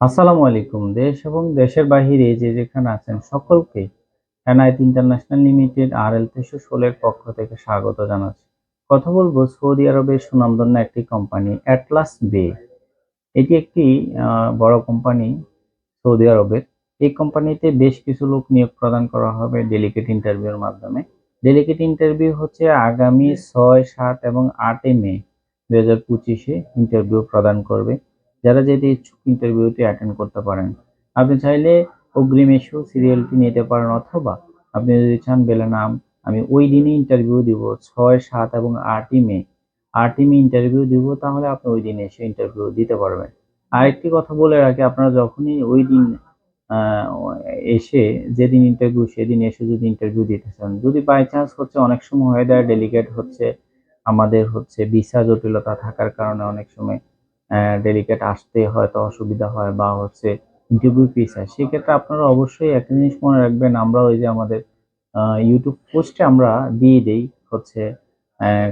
আসসালামু আলাইকুম। দেশ এবং দেশের বাহিরে যে যেখানে আছেন সকলকে NIT international limited R L তেশো ষোলের পক্ষ থেকে স্বাগত জানাচ্ছি। কথা বলব সৌদি আরবের সুনামধন্য একটি কোম্পানি, অ্যাটলাস বে। এটি একটি বড় কোম্পানি সৌদি আরবের। এই কোম্পানিতে বেশ কিছু লোক নিয়োগ প্রদান করা হবে ডেলিগেট ইন্টারভিউর মাধ্যমে। ডেলিগেট ইন্টারভিউ হচ্ছে আগামী ছয়, সাত এবং আটই মে দু হাজার পঁচিশে ইন্টারভিউ প্রদান করবে। যারা যেতে ইচ্ছুক ইন্টারভিউটি অ্যাটেন্ড করতে পারেন। আপনি চাইলে অগ্রিম এসেও সিরিয়ালটি নিতে পারেন অথবা আপনি যদি চান বেলে নাম, আমি ওই দিনই ইন্টারভিউ দিব, ছয়, সাত এবং আটই মে। আটই মে ইন্টারভিউ দিব, তাহলে আপনি ওই দিন এসে ইন্টারভিউ দিতে পারবেন। আরেকটি কথা বলে রাখি, আপনারা যখনই ওই দিন এসে যেদিন ইন্টারভিউ সেদিন এসে যদি ইন্টারভিউ দিতে চান। যদি বাই চান্স হচ্ছে, অনেক সময় হয়ে যায় ডেলিগেট হচ্ছে, আমাদের হচ্ছে ভিসা জটিলতা থাকার কারণে অনেক সময় ডেলিগেট আসতে হয়তো অসুবিধা হয় বা হচ্ছে ইন্টারভিউ পিস হয়, সেক্ষেত্রে আপনারা অবশ্যই একটা জিনিস মনে রাখবেন আমরা ওই যে আমাদের ইউটিউব পোস্টে আমরা দিয়ে দেই হচ্ছে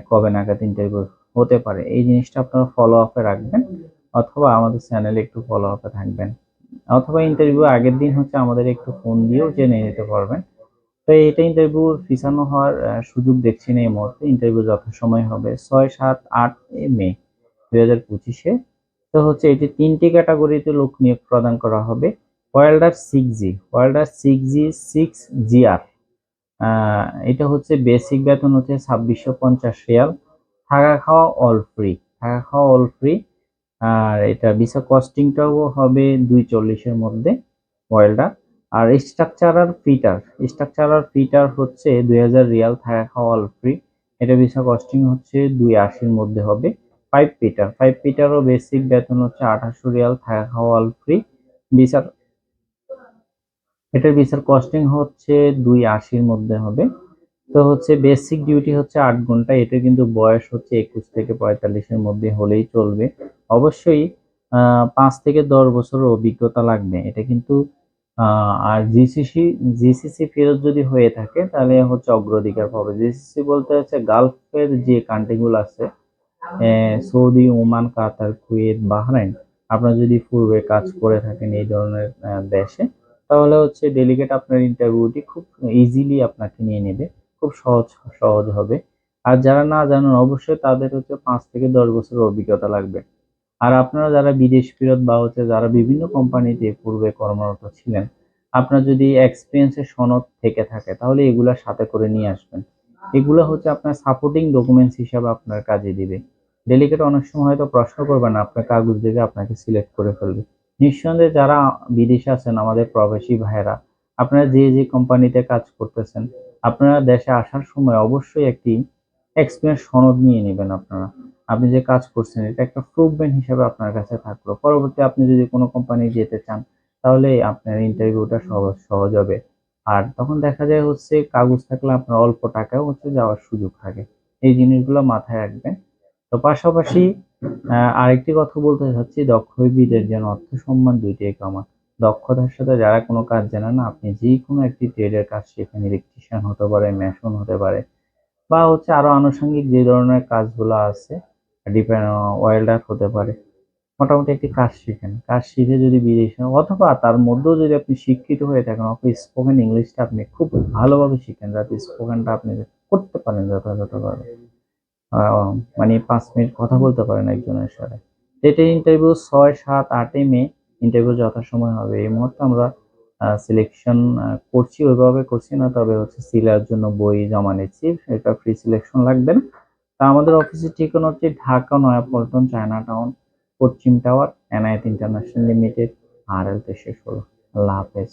কবে নাগাদ ইন্টারভিউ হতে পারে। এই জিনিসটা আপনারা ফলো আপে রাখবেন অথবা আমাদের চ্যানেলে একটু ফলো আপে থাকবেন। অথবা ইন্টারভিউ আগের দিন হচ্ছে আমাদের একটু ফোন দিয়েও জেনে নিতে পারবেন। তো এটা ইন্টারভিউ পিছানো হওয়ার সুযোগ দেখছি না এই মুহূর্তে ইন্টারভিউ যথাসময় হবে, ছয় সাত আট এ মে। দুই হাজার পঁচিশে। তো হচ্ছে এটি তিনটি ক্যাটাগরিতে লোক নিয়োগ প্রদান করা হবে। Welder six G welder six G six G R এটা হচ্ছে বেসিক বেতন হচ্ছে ছাব্বিশশো পঞ্চাশ রিয়াল। থাকা খাওয়া অল ফ্রি থাকা খাওয়া অল ফ্রি আর এটা ভিসা কস্টিংটাও হবে দুই চল্লিশের মধ্যে ওয়েল্ডার আর স্ট্রাকচারার ফিটার স্ট্রাকচারার ফিটার হচ্ছে দুই হাজার রিয়াল, থাকা খাওয়া অল ফ্রি এটা ভিসা কস্টিং হচ্ছে দুই আশির মধ্যে হবে। ফাইভ পিটার ফাইভ পিটারও বেসিক বেতন হচ্ছে আঠাশশো রিয়াল, থাকা খাওয়া ফ্রি ভিসার এটার ভিসার কস্টিং হচ্ছে দুই আশির মধ্যে হবে। তো হচ্ছে বেসিক ডিউটি হচ্ছে আট ঘণ্টা এটা কিন্তু বয়স হচ্ছে একুশ থেকে পঁয়তাল্লিশের মধ্যে হলেই চলবে। অবশ্যই পাঁচ থেকে দশ বছরের অভিজ্ঞতা লাগবে। এটা কিন্তু আর জিসিসি জিসিসি ফেরত যদি হয়ে থাকে, তাহলে হচ্ছে অগ্রাধিকার পাবে। জিসিসি বলতে হচ্ছে গালফের যে কান্ট্রিগুলো আছে Saudi, Oman, Qatar, Kuwait, Bahrain, আপনারা যদি পূর্বে কাজ করে থাকেন এই ধরনের দেশে, তাহলে হচ্ছে ডেলিগেট আপনার ইন্টারভিউটি খুব ইজিলি আপনাকে নিয়ে নেবে, খুব সহজ সহজ হবে। আর যারা না জানেন, অবশ্যই তাদের হচ্ছে পাঁচ থেকে দশ বছরের অভিজ্ঞতা লাগবে। আর আপনারা যারা বিদেশ ফেরত বা হচ্ছে যারা বিভিন্ন কোম্পানিতে পূর্বে কর্মরত ছিলেন, আপনার যদি এক্সপিরিয়েন্সের সনদ থেকে থাকে, তাহলে এগুলা সাথে করে নিয়ে আসবেন। এগুলো হচ্ছে আপনার সাপোর্টিং ডকুমেন্টস হিসাবে আপনার কাজে দিবে। ডেলিগেট অনেক সময় হয়তো প্রশ্ন করবে না, আপনার কাগজ দেখে আপনাকে সিলেক্ট করে ফেলবে। নিঃসন্দেহে যারা বিদেশে আছেন, আমাদের প্রবাসী ভাইয়েরা, আপনারা যে যে কোম্পানিতে কাজ করতেছেন, আপনারা দেশে আসার সময় অবশ্যই একটি এক্সপিরিয়েন্স সনদ নিয়ে নেবেন আপনারা। আপনি যে কাজ করছেন, এটা একটা প্রুভমেন্ট হিসাবে আপনার কাছে থাকল। পরবর্তী আপনি যদি কোনো কোম্পানি যেতে চান, তাহলে আপনার ইন্টারভিউটা সহজ সহজ হবে। আর তখন দেখা যায় হচ্ছে, কাগজ থাকলে আপনার অল্প টাকাও হচ্ছে যাওয়ার সুযোগ থাকে। এই জিনিসগুলো মাথায় রাখবেন। তো পাশাপাশি আরেকটি কথা বলতে চাচ্ছি দক্ষ বিদের যেন অর্থ সম্মান দুইটাই কামান দক্ষতার সাথে যারা কোনো কাজ জানে না, আপনি যে কোনো একটি ট্রেডের কাজ শেখেন ইলেকট্রিশিয়ান হতে পারে মেশন হতে পারে, বা হচ্ছে আরও আনুষঙ্গিক যে ধরনের কাজগুলো আছে ডিপেন্ড ওয়েল্ডার হতে পারে। মোটামুটি একটি কাজ শিখেন। কাজ শিখে যদি বিদেশে অথবা তার মধ্যেও যদি আপনি শিক্ষিত হয়ে থাকেন, অথবা স্পোকেন ইংলিশটা আপনি খুব ভালোভাবে শিখেন, যাতে স্পোকেনটা আপনি করতে পারেন যথাযথভাবে। মানে পাঁচ মিনিট কথা বলতে পারেন একজনের সাথে। এটা ইন্টারভিউ ছয়, সাত, আটই মে ইন্টারভিউ যথাসময় হবে। এই মুহূর্তে আমরা সিলেকশন করছি, ওইভাবে করছি না, তবে হচ্ছে সিলার জন্য বই জমা নিচ্ছি। এটা ফ্রি সিলেকশন লাগবে। না তা আমাদের অফিসের ঠিকানা হচ্ছে ঢাকা, নয়াপল্টন চায়না টাউন পশ্চিম টাওয়ার এনআইএত ইন্টারন্যাশনাল লিমিটেড আর এল তেশো ষোলো। আল্লাহ হাফেজ।